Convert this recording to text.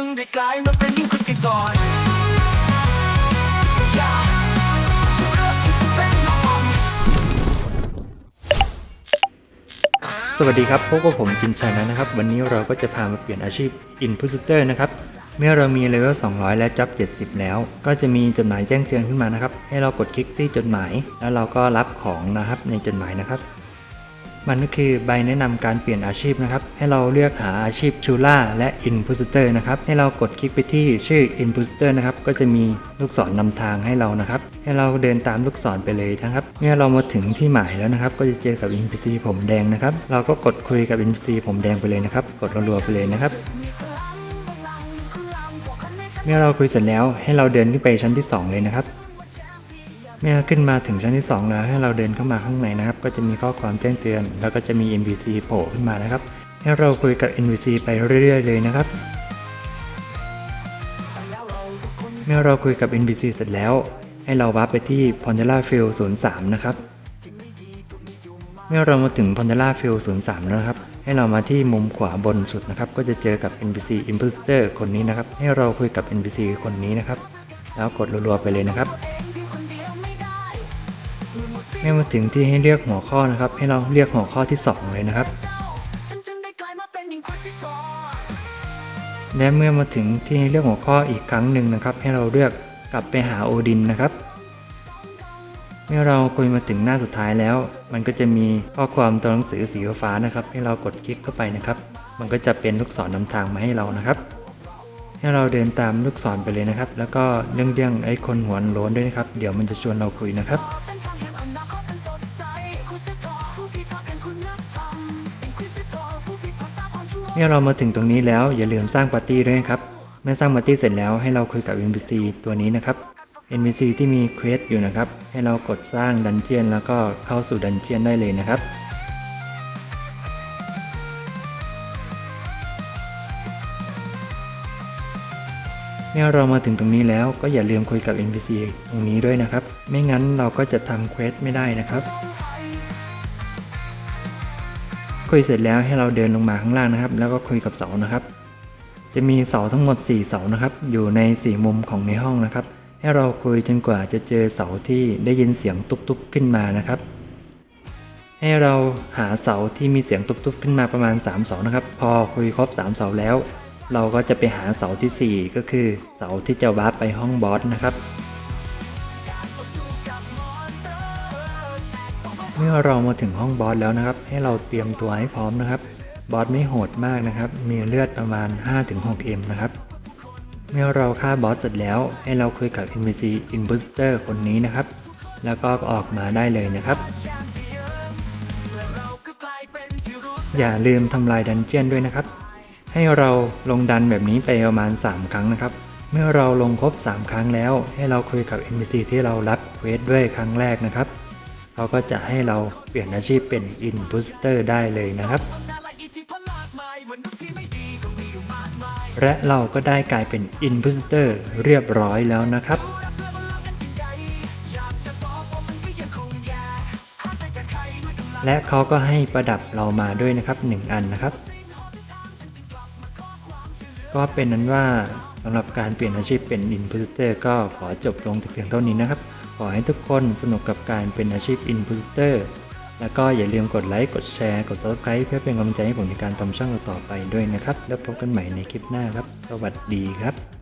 ึงได้กลายมาเป็นอินคุสิตอยอยากฉันเลือกที่จะเป็นน้องสวัสดีครับพบกับผมจินชัยนะครับ วันนี้เราก็จะพามาเปลี่ยนอาชีพ Inpositor นะครับ เมื่อเรามีเลเวล 200 และจ็อบ70 แล้ว ก็จะมีจดหมายแจ้งเตือนขึ้นมานะครับ ให้เรากดคลิกที่จดหมาย แล้วเราก็รับของนะครับในจดหมายนะครับ มันก็คือใบแนะนำการเปลี่ยนอาชีพนะครับ ให้เราเลือกหาอาชีพชูล่าและ Inpositor นะครับ ให้เรากดคลิกไปที่ชื่อ Inpositor นะครับ ก็จะมีลูกศรนำทางให้เรานะครับ ให้เราเดินตามลูกศรไปเลยนะครับ เมื่อเรามาถึงที่หมายแล้วนะครับ ก็จะเจอกับ NPC ผมแดงนะครับ เราก็กดคุยกับ NPC ผมแดงไปเลยนะครับ กดรัวๆไปเลยนะครับเมื่อเราคุยเสร็จแล้วให้เราเดินขึ้นไปชั้นที่ 2 เลยนะครับ เมื่อขึ้นมาถึงชั้นที่ 2 แล้วให้เราเดินเข้ามาข้างในนะครับ ก็จะมีข้อความแจ้งเตือน แล้วก็จะมี NPC โผล่ขึ้นมานะครับ ให้เราคุยกับ NPC ไปเรื่อยๆ เลยนะครับ เมื่อเราคุยกับ NPC เสร็จแล้ว ให้เราวาร์ปไปที่ p o n d e l a Field 03 นะครับ เมื่อเรามาถึง p o n d e l a Field 03 แล้วนะครับ ให้เรามาที่มุมขวาบนสุดนะครับ ก็จะเจอกับ NPC Imposter คนนี้นะครับ ให้เราคุยกับ NPC คนนี้นะครับ แล้วกดรัวๆไปเลยนะครับ เมื่อมาถึงที่ให้เลือกหัวข้อนะครับ ให้เราเลือกหัวข้อที่ 2 เลยนะครับ และเมื่อมาถึงที่ให้เลือกหัวข้ออีกครั้งหนึ่งนะครับ ให้เราเลือกกลับไปหาโอดินนะครับ เมื่อเราคุยมาถึงหน้าสุดท้ายแล้ว มันก็จะมีข้อความตัวหนังสือสีฟ้านะครับ ให้เรากดคลิกเข้าไปนะครับ มันก็จะเป็นลูกศรนำทางมาให้เรานะครับ ให้เราเดินตามลูกศรไปเลยนะครับ แล้วก็เรื่องเรื่องๆไอ้คนหัวโล้นด้วยนะครับ เดี๋ยวมันจะชวนเราคุยนะครับ เมื่อเรามาถึงตรงนี้แล้วอย่าลืมสร้างปาร์ตี้ด้วยนะครับ เมื่อสร้างปาร์ตี้เสร็จแล้วให้เราคุยกับ NPC ตัวนี้นะครับ NPC ที่มีเควสอยู่นะครับ ให้เรากดสร้างดันเจียนแล้วก็เข้าสู่ดันเจียนได้เลยนะครับเมื่อเรามาถึงตรงนี้แล้วก็อย่าลืมคุยกับ NPC ตรงนี้ด้วยนะครับ ไม่งั้นเราก็จะทำเควสไม่ได้นะครับ คุยเสร็จแล้วให้เราเดินลงมาข้างล่างนะครับ แล้วก็คุยกับเสานะครับ จะมีเสาทั้งหมด 4 เสานะครับ อยู่ใน 4 มุมของในห้องนะครับ ให้เราคุยจนกว่าจะเจอเสาที่ได้ยินเสียงตุบๆขึ้นมานะครับ ให้เราหาเสาที่มีเสียงตุบๆขึ้นมาประมาณ 3 เสานะครับ พอคุยครบ 3 เสาแล้ว เราก็จะไปหาเสาทีสี่4 ก็คือเสาที่จะวาร์ปไปห้องบอสนะครับ เมื่อเรามาถึงห้องบอสแล้วนะครับ ให้เราเตรียมตัวให้พร้อมนะครับ บอสไม่โหดมากนะครับ มีเลือดประมาณ 5-6M นะครับ เมื่อเราฆ่าบอสเสร็จแล้ว ให้เราคุยกับ NPC Imposter คนนี้นะครับ แล้วก็ออกมาได้เลยนะครับ อย่าลืมทำลายดันเจียนด้วยนะครับ ให้เราลงดันแบบนี้ไปประมาณ 3 ครั้งนะครับ เมื่อเราลงครบ 3 ครั้งแล้ว ให้เราคุยกับ NPC ที่เรารับเควสด้วยครั้งแรกนะครับ เขาก็จะให้เราเปลี่ยนอาชีพเป็นอินพุสเตอร์ได้เลยนะครับและเราก็ได้กลายเป็นอินพุสเตอร์เรียบร้อยแล้วนะครับและเขาก็ให้ประดับเรามาด้วยนะครับ 1 อันนะครับ ก็เป็นนั้นว่า สำหรับการเปลี่ยนอาชีพเป็นอินพุสเตอร์ก็ขอจบลงแต่เพียงเท่านี้นะครับ ขอให้ทุกคนสนุกกับการเป็นอาชีพอินพุสเตอร์แล้วก็อย่าลืมกดไลค์ กดแชร์ กด Subscribe เพื่อเป็นกำลังใจให้ผมในการทำช่องต่อไปด้วยนะครับ แล้วพบกันใหม่ในคลิปหน้าครับ สวัสดีครับ